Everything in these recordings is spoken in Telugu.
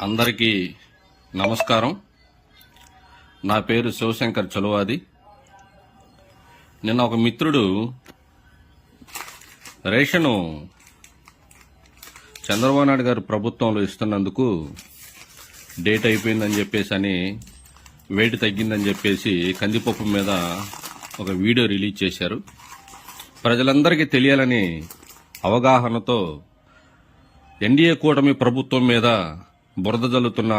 అందరికీ నమస్కారం. నా పేరు శివశంకర్ చలువాది. నిన్న ఒక మిత్రుడు రేషను చంద్రబాబు నాయుడు గారు ప్రభుత్వంలో ఇస్తున్నందుకు డేట్ అయిపోయిందని చెప్పేసి అని వేడి తగ్గిందని చెప్పేసి కందిపప్పు మీద ఒక వీడియో రిలీజ్ చేశారు. ప్రజలందరికీ తెలియాలని అవగాహనతో ఎన్డీఏ కూటమి ప్రభుత్వం మీద బురద జల్లుతున్న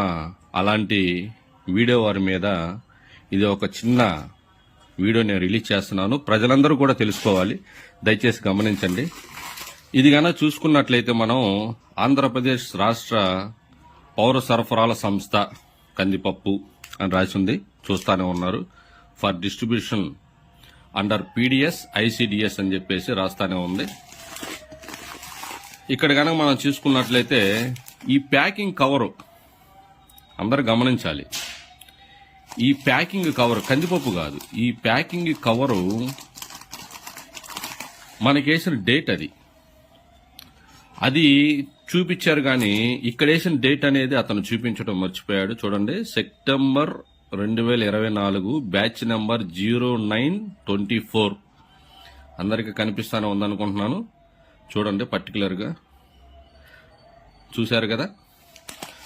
అలాంటి వీడియో వారి మీద ఇది ఒక చిన్న వీడియో నేను రిలీజ్ చేస్తున్నాను. ప్రజలందరూ కూడా తెలుసుకోవాలి. దయచేసి గమనించండి. ఇది గనక చూసుకున్నట్లయితే మనం ఆంధ్రప్రదేశ్ రాష్ట్ర పౌర సరఫరాల సంస్థ కందిపప్పు అని రాసి ఉంది చూస్తానే ఉన్నారు. For distribution under PDS ICDS అని చెప్పేసి రాస్తానే ఉంది. ఇక్కడ కనుక మనం చూసుకున్నట్లయితే ఈ ప్యాకింగ్ కవరు అందరు గమనించాలి. ఈ ప్యాకింగ్ కవర్ కందిపప్పు కాదు. ఈ ప్యాకింగ్ కవరు మనకేసిన డేట్ అది. అది చూపించారు కానీ ఇక్కడ వేసిన డేట్ అనేది అతను చూపించడం మర్చిపోయాడు. చూడండి సెప్టెంబర్ రెండు వేల ఇరవై నాలుగు batch number zero nine twenty four. అందరికీ కనిపిస్తానే ఉందనుకుంటున్నాను. చూడండి పర్టికులర్గా చూశారు కదా?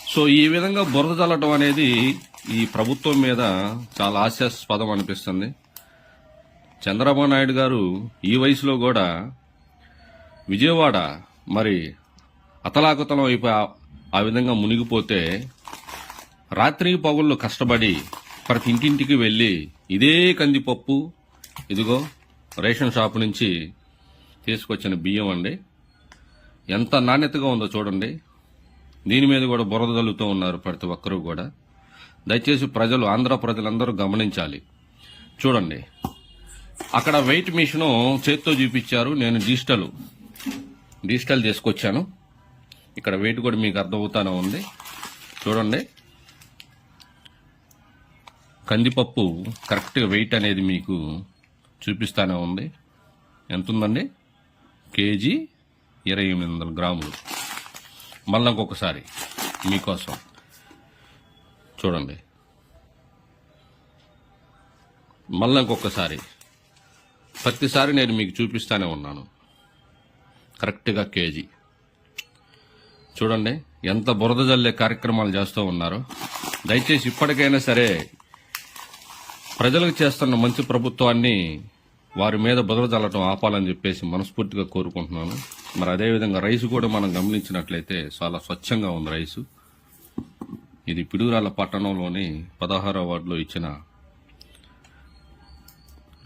సో ఈ విధంగా బురద చల్లటం అనేది ఈ ప్రభుత్వం మీద చాలా హాస్యాస్పదం అనిపిస్తుంది. చంద్రబాబు నాయుడు గారు ఈ వయసులో కూడా విజయవాడ మరి అతలాకుతలం అయిపోయి ఆ- ఆ విధంగా మునిగిపోతే రాత్రి పగుళ్ళు కష్టపడి ప్రతి ఇంటింటికి వెళ్ళి ఇదే కందిపప్పు ఇదిగో రేషన్ షాప్ నుంచి తీసుకొచ్చిన బియ్యం అండి. ఎంత నాణ్యతగా ఉందో చూడండి. దీని మీద కూడా బురద తల్లుతూ ఉన్నారు ప్రతి ఒక్కరూ కూడా. దయచేసి ప్రజలు ఆంధ్ర ప్రజలందరూ గమనించాలి. చూడండి. అక్కడ వెయిట్ మిషన్ చేత్తో చూపించారు. నేను డిజిటల్ డిజిటల్ తీసుకొచ్చాను. ఇక్కడ వెయిట్ కూడా మీకు అర్థమవుతానే ఉంది. చూడండి. కందిపప్పు కరెక్ట్గా వెయిట్ అనేది మీకు చూపిస్తానే ఉంది. ఎంత ఉందండి కేజీ ఇరవై ఎనిమిది వందల గ్రాములు. మళ్ళీ ఇంకొకసారి మీకోసం. చూడండి. మళ్ళీ ఇంకొకసారి. ప్రతిసారి నేను మీకు చూపిస్తానే ఉన్నాను. కరెక్ట్గా కేజీ. చూడండి ఎంత బురద జల్లే కార్యక్రమాలు చేస్తూ ఉన్నారో. దయచేసి ఇప్పటికైనా సరే ప్రజలకు చేస్తున్న మంచి ప్రభుత్వాన్ని వారి మీద బదులు చల్లటం ఆపాలని చెప్పేసి మనస్ఫూర్తిగా కోరుకుంటున్నాను. మరి అదేవిధంగా రైస్ కూడా మనం గమనించినట్లయితే చాలా స్వచ్ఛంగా ఉంది రైసు. ఇది పిడుగురాల పట్టణంలోని పదహారో వార్డులో ఇచ్చిన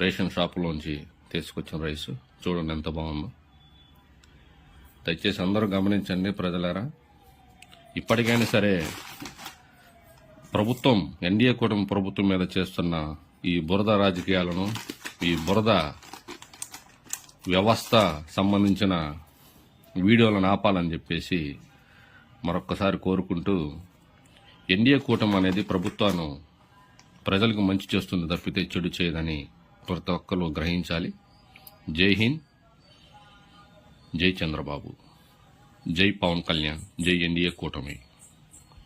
రేషన్ షాపులోంచి తీసుకొచ్చిన రైసు. చూడండి ఎంత బాగుందో. దయచేసి అందరూ గమనించండి ప్రజలారా. ఇప్పటికైనా సరే ప్రభుత్వం ఎన్డీఏ కూటమి ప్రభుత్వం మీద చేస్తున్న ఈ బురద రాజకీయాలను ఈ బురద వ్యవస్థ సంబంధించిన వీడియోలను ఆపాలని చెప్పేసి మరొక్కసారి కోరుకుంటూ ఎన్డీఏ కూటమి అనేది ప్రభుత్వాన్ని ప్రజలకు మంచి చేస్తుంది తప్పితే చెడు చేయదని ప్రతి ఒక్కరు గ్రహించాలి. జై హింద్ జై చంద్రబాబు జై పవన్ కళ్యాణ్ జై ఎన్డీఏ కూటమి.